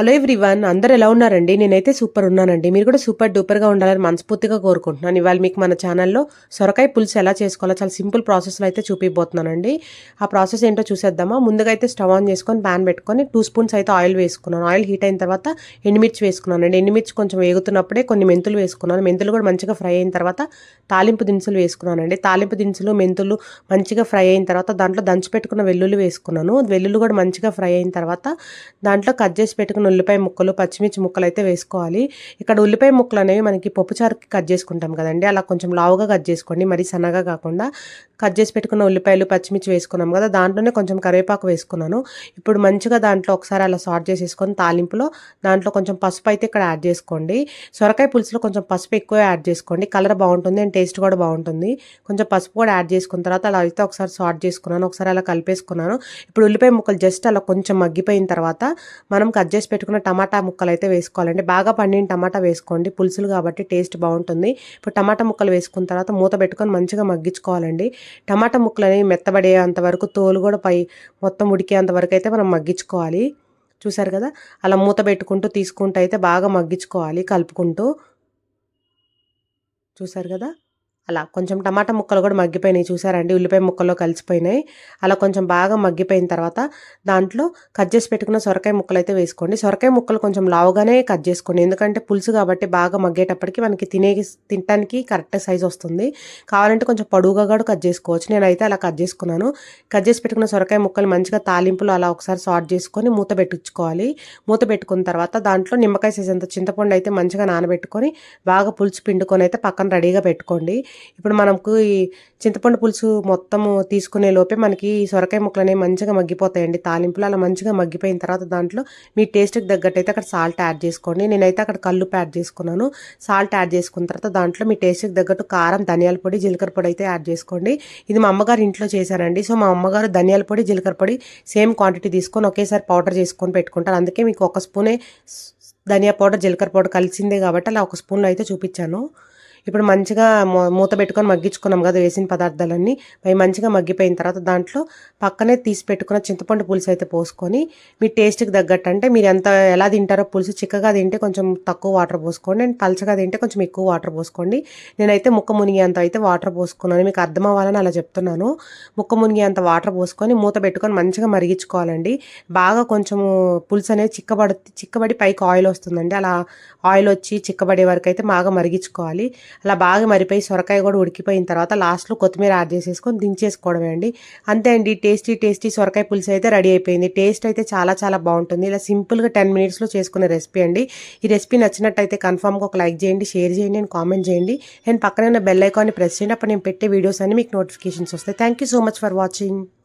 Hello everyone అందరు ఎలా ఉన్నారండి? నేనైతే సూపర్ ఉన్నానండి. మీరు కూడా సూపర్ డూపర్గా ఉండాలని మనస్ఫూర్తిగా కోరుకుంటున్నాను. ఇవాళ మీకు మన ఛానల్లో సొరకాయ పులుసు ఎలా చేసుకోవాలో చాలా సింపుల్ ప్రాసెస్లో అయితే చూపిపోతున్నానండి ఆ ప్రాసెస్ ఏంటో చూసేద్దామా? ముందుగా అయితే స్టవ్ ఆన్ చేసుకొని ప్యాన్ పెట్టుకొని టూ స్పూన్స్ అయితే ఆయిల్ వేసుకున్నాను. ఆయిల్ హీట్ అయిన తర్వాత ఎండుమిర్చి వేసుకున్నాను అండి ఎండుమిర్చి కొంచెం వేగుతున్నప్పుడే కొన్ని మెంతులు వేసుకున్నాను. మెంతులు కూడా మంచిగా ఫ్రై అయిన తర్వాత తాలింపు దినుసులు వేసుకున్నానండి. తాలింపు దినుసులు మెంతులు మంచిగా ఫ్రై అయిన తర్వాత దాంట్లో దంచి పెట్టుకున్న వెల్లుల్లి వేసుకున్నాను. వెల్లుల్లి కూడా మంచిగా ఫ్రై అయిన తర్వాత దాంట్లో కట్ చేసి పెట్టుకున్న ఉల్లిపాయ ముక్కలు పచ్చిమిర్చి ముక్కలు అయితే వేసుకోవాలి. ఇక్కడ ఉల్లిపాయ ముక్కలు అనేవి మనకి పప్పుచారుకి కట్ చేసుకుంటాం కదండి. అలా కొంచెం లావుగా కట్ చేసుకోండి. మరీ సన్నగా కాకుండా కట్ చేసి పెట్టుకున్న ఉల్లిపాయలు పచ్చిమిర్చి వేసుకున్నాం కదా దాంట్లోనే కొంచెం కరివేపాకు వేసుకున్నాను. ఇప్పుడు మంచిగా దాంట్లో ఒకసారి అలా సార్ట్ చేసేసుకొని తాలింపులో దాంట్లో కొంచెం పసుపు అయితే ఇక్కడ యాడ్ చేసుకోండి. సొరకాయ పులుసులో కొంచెం పసుపు ఎక్కువ యాడ్ చేసుకోండి. కలర్ బాగుంటుంది అండ్ టేస్ట్ కూడా బాగుంటుంది. కొంచెం పసుపు కూడా యాడ్ చేసుకున్న తర్వాత అలా అయితే ఒకసారి సార్ట్ చేసుకున్నాను. ఒకసారి అలా కలిపేసుకున్నాను. ఇప్పుడు ఉల్లిపాయ ముక్కలు జస్ట్ అలా కొంచెం మగ్గిపోయిన తర్వాత మనం కట్ చేసి పెట్టుకున్న టమాటా ముక్కలు అయితే వేసుకోవాలండి. బాగా పండిన టమాటా వేసుకోండి. పులుసులు కాబట్టి టేస్ట్ బాగుంటుంది. ఇప్పుడు టమాటా ముక్కలు వేసుకున్న తర్వాత మూత పెట్టుకొని మంచిగా మగ్గించుకోవాలండి. టమాటా ముక్కలు అనేవి మెత్తబడేంత వరకు తోలు కూడా పై మొత్తం ఉడికేంత వరకు అయితే మనం మగ్గించుకోవాలి. చూసారు కదా? అలా మూత పెట్టుకుంటూ తీసుకుంటూ అయితే బాగా మగ్గించుకోవాలి కలుపుకుంటూ. చూసారు కదా? అలా కొంచెం టమాటా ముక్కలు కూడా మగ్గిపోయినాయి. చూసారండి? ఉల్లిపాయ ముక్కల్లో కలిసిపోయినాయి. అలా కొంచెం బాగా మగ్గిపోయిన తర్వాత దాంట్లో కట్ చేసి పెట్టుకున్న సొరకాయ ముక్కలు అయితే వేసుకోండి. సొరకాయ ముక్కలు కొంచెం లావుగానే కట్ చేసుకోండి. ఎందుకంటే పులుసు కాబట్టి బాగా మగ్గేటప్పటికి మనకి తినే తినడానికి కరెక్ట్ సైజ్ వస్తుంది. కావాలంటే కొంచెం పొడుగుగా కూడా కట్ చేసుకోవచ్చు. నేనైతే అలా కట్ చేసుకున్నాను. కట్ చేసి పెట్టుకున్న సొరకాయ ముక్కలు మంచిగా తాలింపులు అలా ఒకసారి సార్ట్ చేసుకొని మూత పెట్టించుకోవాలి మూత పెట్టుకున్న తర్వాత దాంట్లో నిమ్మకాయ సైజ్ అంత చింతపండు అయితే మంచిగా నానబెట్టుకొని బాగా పులుసు పిండుకొని అయితే పక్కన రెడీగా పెట్టుకోండి. ఇప్పుడు మనకు ఈ చింతపండు పులుసు మొత్తము తీసుకునే లోపే మనకి ఈ సొరకాయ ముక్కలు అనేవి మంచిగా మగ్గిపోతాయండి. తాలింపులు అలా మంచిగా మగ్గిపోయిన తర్వాత దాంట్లో మీ టేస్ట్కి తగ్గట్టు అయితే అక్కడ సాల్ట్ యాడ్ చేసుకోండి. నేనైతే అక్కడ కల్లుపు యాడ్ చేసుకున్నాను. సాల్ట్ యాడ్ చేసుకున్న తర్వాత దాంట్లో మీ టేస్ట్కి తగ్గట్టు కారం ధనియాల పొడి జీలకర్ర పొడి అయితే యాడ్ చేసుకోండి. ఇది మా అమ్మగారు ఇంట్లో చేశారండి. సో మా అమ్మగారు ధనియాల పొడి జీలకర్ర పొడి సేమ్ క్వాంటిటీ తీసుకొని ఒకేసారి పౌడర్ చేసుకొని పెట్టుకుంటారు. అందుకే మీకు ఒక స్పూనే ధనియా పౌడర్ జీలకర్ర పౌడర్ కలిసిందే కాబట్టి అలా ఒక స్పూన్లో అయితే చూపించాను. ఇప్పుడు మంచిగా మూత పెట్టుకొని మగ్గించుకున్నాం కదా వేసిన పదార్థాలన్నీ. అవి మంచిగా మగ్గిపోయిన తర్వాత దాంట్లో పక్కనే తీసి పెట్టుకున్న చింతపండు పులుసు అయితే పోసుకొని మీ టేస్ట్కి తగ్గట్టు అంటే మీరు ఎంత ఎలా తింటారో పులుసు చిక్కగా తింటే కొంచెం తక్కువ వాటర్ పోసుకోండి అండ్ పలచగా తింటే కొంచెం ఎక్కువ వాటర్ పోసుకోండి. నేనైతే ముక్క మునిగేంత అయితే వాటర్ పోసుకున్నాను. మీకు అర్థం అవ్వాలని అలా చెప్తున్నాను. ముక్క మునిగేంత వాటర్ పోసుకొని మూత పెట్టుకొని మంచిగా మరిగించుకోవాలండి. బాగా కొంచెము పులుసు అనేది చిక్కబడి చిక్కబడి పైకి ఆయిల్ వస్తుందండి. అలా ఆయిల్ వచ్చి చిక్కబడే వరకు అయితే బాగా మరిగించుకోవాలి. అలా బాగా మరిపోయి సొరకాయ కూడా ఉడికిపోయిన తర్వాత లాస్ట్లో కొత్తిమీర యాడ్ చేసేసుకొని దించేసుకోవడమే అండి. అంతే అండి టేస్టీ టేస్టీ సొరకాయ పులుసు అయితే రెడీ అయిపోయింది. టేస్ట్ అయితే చాలా చాలా బాగుంటుంది. ఇలా సింపుల్గా టెన్ మినిట్స్లో చేసుకునే రెసిపీ అండి. ఈ రెసిపీ నచ్చినట్టయితే కన్ఫామ్గా ఒక లైక్ చేయండి షేర్ చేయండి అండ్ కామెంట్ చేయండి. అండ్ పక్కన బెల్ ఐకాన్ని ప్రెస్ చేయండి. అప్పుడు నేను పెట్టే వీడియోస్ అన్ని మీకు నోటిఫికేషన్స్ వస్తాయి. Thank you so much for watching.